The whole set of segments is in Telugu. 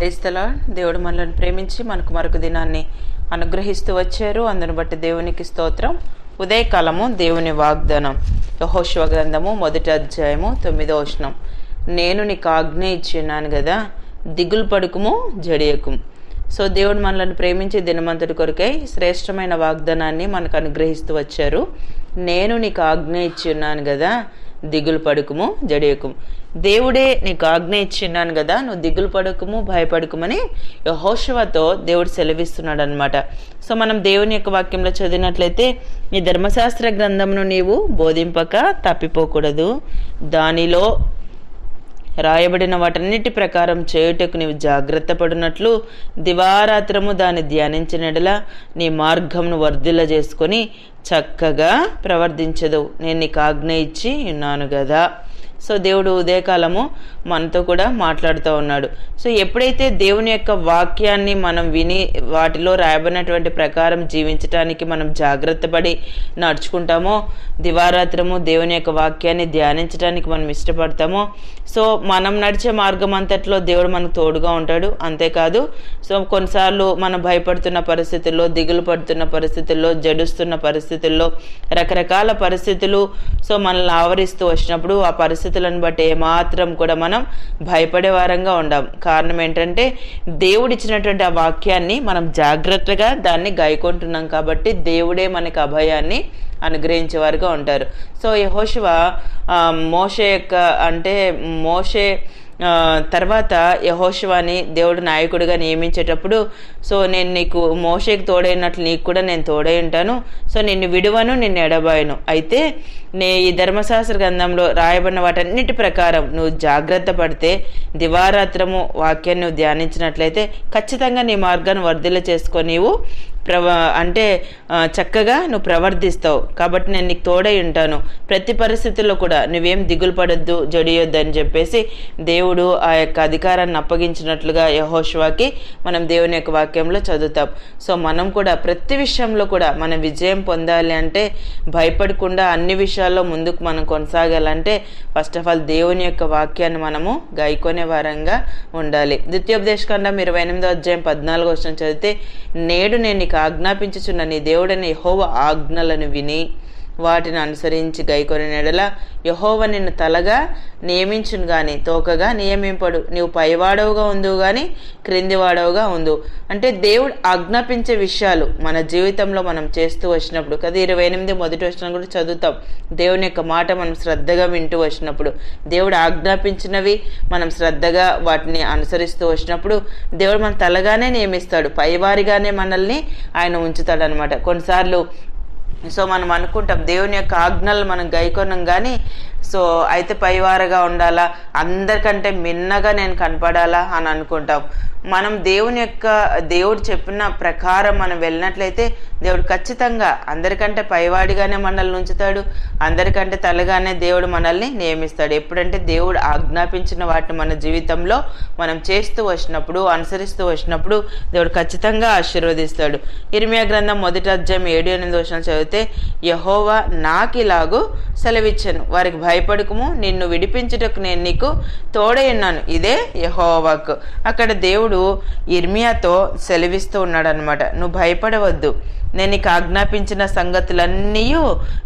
క్రైస్తల దేవుడు మనల్ని ప్రేమించి మనకు మరొక దినాన్ని అనుగ్రహిస్తూ వచ్చారు. అందును బట్టి దేవునికి స్తోత్రం. ఉదయకాలము దేవుని వాగ్దానం. యహోశివ గ్రంథము మొదటి అధ్యాయము తొమ్మిదో వచనం. నేను నీకు ఆజ్ఞ ఇచ్చిన్నాను కదా దిగులు పడుకుము జడియకుము. సో దేవుడు మనల్ని ప్రేమించి దినమంతటి కొరకై శ్రేష్టమైన వాగ్దానాన్ని మనకు అనుగ్రహిస్తూ వచ్చారు. నేను నీకు ఆజ్ఞ ఇచ్చి ఉన్నాను కదా దిగులు పడుకుము జడియకుము. దేవుడే నీకు ఆజ్ఞ ఇచ్చిన్నాను కదా నువ్వు దిగులు పడకము భయపడకమని యహోషవతో దేవుడు సెలవిస్తున్నాడు అనమాట సో మనం దేవుని యొక్క వాక్యంలో చదివినట్లయితే నీ ధర్మశాస్త్ర గ్రంథమును నీవు బోధింపక తప్పిపోకూడదు. దానిలో రాయబడిన వాటన్నిటి ప్రకారం చేయుటకు నీవు జాగ్రత్త పడినట్లు దివారాత్రము దాన్ని ధ్యానించినడలా నీ మార్గంను వర్ధిల్ల చేసుకొని చక్కగా ప్రవర్తించదు. నేను నీకు ఆజ్ఞ ఇచ్చి ఉన్నాను కదా. సో దేవుడు ఉదయకాలము మనతో కూడా మాట్లాడుతూ ఉన్నాడు. సో ఎప్పుడైతే దేవుని యొక్క వాక్యాన్ని మనం విని వాటిలో రాయబడినటువంటి ప్రకారం జీవించటానికి మనం జాగ్రత్త పడి నడుచుకుంటామో దివారాత్రము దేవుని యొక్క వాక్యాన్ని ధ్యానించడానికి మనం ఇష్టపడతామో సో మనం నడిచే మార్గం అంతట్లో దేవుడు మనకు తోడుగా ఉంటాడు. అంతేకాదు సో కొన్నిసార్లు మనం భయపడుతున్న పరిస్థితుల్లో దిగులు పడుతున్న పరిస్థితుల్లో జడుస్తున్న పరిస్థితుల్లో రకరకాల పరిస్థితులు సో మనల్ని ఆవరిస్తూ వచ్చినప్పుడు ఆ పరిస్థితులను బట్టి ఏమాత్రం కూడా మనం భయపడే వారంగా ఉండాం. కారణం ఏంటంటే దేవుడిచ్చినటువంటి ఆ వాక్యాన్ని మనం జాగ్రత్తగా దాన్ని గాయకుంటున్నాం కాబట్టి దేవుడే మనకి అభయాన్ని అనుగ్రహించేవారుగా ఉంటారు. సో యహోశివ మోషే యొక్క అంటే మోషే తర్వాత యహోశివాని దేవుడు నాయకుడిగా నియమించేటప్పుడు సో నేను నీకు మోషేకి తోడైనట్లు నీకు కూడా నేను తోడై ఉంటాను. సో నిన్ను విడువను నిన్ను ఎడబాయను. అయితే నే ఈ ధర్మశాస్త్ర గ్రంథంలో రాయబడిన వాటన్నిటి ప్రకారం నువ్వు జాగ్రత్త పడితే దివారాత్రము వాక్యాన్ని నువ్వు ధ్యానించినట్లయితే ఖచ్చితంగా నీ మార్గాన్ని వర్ధిల్ల చేసుకొని నీవు ప్రవ అంటే చక్కగా నువ్వు ప్రవర్తిస్తావు కాబట్టి నేను నీకు తోడై ఉంటాను. ప్రతి పరిస్థితుల్లో కూడా నువ్వేం దిగులు పడొద్దు జడియొద్దు అని చెప్పేసి దేవుడు ఆ యొక్క అధికారాన్ని అప్పగించినట్లుగా యహోష్వాకి మనం దేవుని యొక్క వాక్యం వాక్యంలో చదువుతాం. సో మనం కూడా ప్రతి విషయంలో కూడా మనం విజయం పొందాలి అంటే భయపడకుండా అన్ని విషయాల్లో ముందుకు మనం కొనసాగాలంటే ఫస్ట్ ఆఫ్ ఆల్ దేవుని యొక్క వాక్యాన్ని మనము గాయకొనే వారంగా ఉండాలి. ద్వితీయోపదేశకాండం ఇరవై ఎనిమిదో అధ్యాయం పద్నాలుగు వచ్చిన చదివితే నేడు నేను నీకు ఆజ్ఞాపించుచున్న నీ దేవుడని హోవ ఆజ్ఞలను విని వాటిని అనుసరించి గైకొని నెడల యహోవ నిన్ను తలగా నియమించును గాని తోకగా నియమింపడు. నీవు పైవాడవుగా ఉండు గాని క్రిందివాడవుగా ఉండు అంటే దేవుడు ఆజ్ఞాపించే విషయాలు మన జీవితంలో మనం చేస్తూ వచ్చినప్పుడు. కదా ఇరవై ఎనిమిది మొదటి వచ్చిన కూడా చదువుతాం. దేవుని యొక్క మాట మనం శ్రద్ధగా వింటూ వచ్చినప్పుడు. దేవుడు ఆజ్ఞాపించినవి మనం శ్రద్ధగా వాటిని అనుసరిస్తూ వచ్చినప్పుడు దేవుడు మన తలగానే నియమిస్తాడు. పైవారిగానే మనల్ని ఆయన ఉంచుతాడు అనమాట కొన్నిసార్లు సో మనం అనుకుంటాం దేవుని యొక్క ఆజ్ఞలు మనం గైకొనం కానీ సో అయితే పైవారగా ఉండాలా? అందరికంటే మిన్నగా నేను కనపడాలా అని అనుకుంటాం. మనం దేవుని యొక్క దేవుడు చెప్పిన ప్రకారం మనం వెళ్ళినట్లయితే దేవుడు ఖచ్చితంగా అందరికంటే పైవాడిగానే మనల్ని ఉంచుతాడు. అందరికంటే తలగానే దేవుడు మనల్ని నియమిస్తాడు. ఎప్పుడంటే దేవుడు ఆజ్ఞాపించిన వాటిని మన జీవితంలో మనం చేస్తూ వచ్చినప్పుడు అనుసరిస్తూ వచ్చినప్పుడు దేవుడు ఖచ్చితంగా ఆశీర్వదిస్తాడు. ఇరిమియా గ్రంథం మొదటి అధ్యాయం ఏడు ఎనిమిది వచ్చిన చదివితే యహోవా నాకు ఇలాగూ సెలవిచ్చాను. వారికి భయపడకము నిన్ను విడిపించుటకు నేను నీకు తోడై ఉన్నాను. ఇదే యహోవాక్. అక్కడ దేవుడు ఇర్మియాతో సెలవిస్తూ ఉన్నాడనమాట నువ్వు భయపడవద్దు. నేను నీకు ఆజ్ఞాపించిన సంగతులన్నీ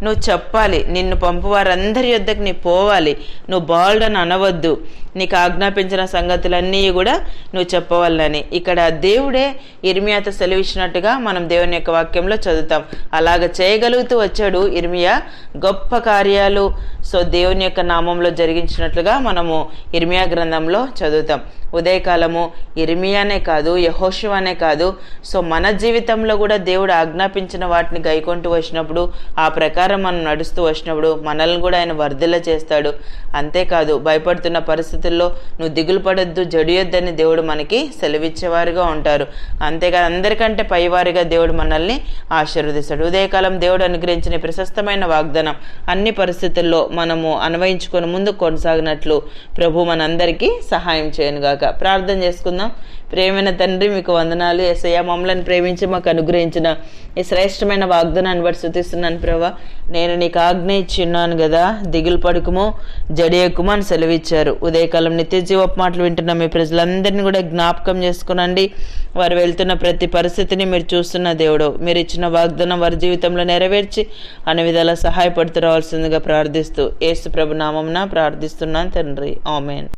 నువ్వు చెప్పాలి. నిన్ను పంపువారందరి యొద్దకు నీ పోవాలి. నువ్వు బాల్డ్ అని అనవద్దు. నీకు ఆజ్ఞాపించిన సంగతులన్నీ కూడా నువ్వు చెప్పవాలని ఇక్కడ దేవుడే ఇర్మియాతో సెలవిచ్చినట్టుగా మనం దేవుని యొక్క వాక్యంలో చదువుతాం. అలాగ చేయగలుగుతూ వచ్చాడు ఇర్మియా గొప్ప కార్యాలు సో దేవుని యొక్క నామంలో జరిగించినట్లుగా మనము ఇర్మియా గ్రంథంలో చదువుతాం. ఉదయకాలము ఇర్మియానే కాదు యహోషువానే కాదు. సో మన జీవితంలో కూడా దేవుడు ఆజ్ఞాపించిన వాటిని గైకొంటూ వచ్చినప్పుడు ఆ ప్రకారం మనం నడుస్తూ వచ్చినప్పుడు మనల్ని కూడా ఆయన వర్ధిల్ల చేస్తాడు. అంతేకాదు భయపడుతున్న పరిస్థితుల్లో నువ్వు దిగులు పడొద్దు జడియొద్దని దేవుడు మనకి సెలవిచ్చేవారుగా ఉంటారు. అంతేకాదు అందరికంటే పైవారిగా దేవుడు మనల్ని ఆశీర్వదిస్తాడు. ఉదయకాలం దేవుడు అనుగ్రహించిన ప్రశస్తమైన వాగ్దానం అన్ని పరిస్థితుల్లో మనము మనము అన్వయించుకొని ముందు కొనసాగినట్లు ప్రభు మనందరికీ సహాయం చేయను గాక. ప్రార్థన చేసుకుందాం. ప్రేమైన తండ్రి మీకు వందనాలు. ఎస్ఐ మమ్మల్ని ప్రేమించి మాకు అనుగ్రహించిన ఈ శ్రేష్టమైన వాగ్దానాన్ని బట్టి శృతిస్తున్నాను ప్రభా. నేను నీకు ఆజ్ఞ ఇచ్చి ఉన్నాను కదా. దిగులు పడుకుము జడియకుము అని సెలవిచ్చారు. ఉదయకాలం నిత్య జీవపు మాటలు వింటున్న. మీ ప్రజలందరినీ కూడా జ్ఞాపకం చేసుకునండి. వారు వెళ్తున్న ప్రతి పరిస్థితిని మీరు చూస్తున్న దేవుడు. మీరు ఇచ్చిన వాగ్దానం వారి జీవితంలో నెరవేర్చి అన్ని విధాలా సహాయపడుతూ రావాల్సిందిగా ప్రార్థిస్తూ ఏసు ప్రభునామంన ప్రార్థిస్తున్నాను తండ్రి. ఆమెన్.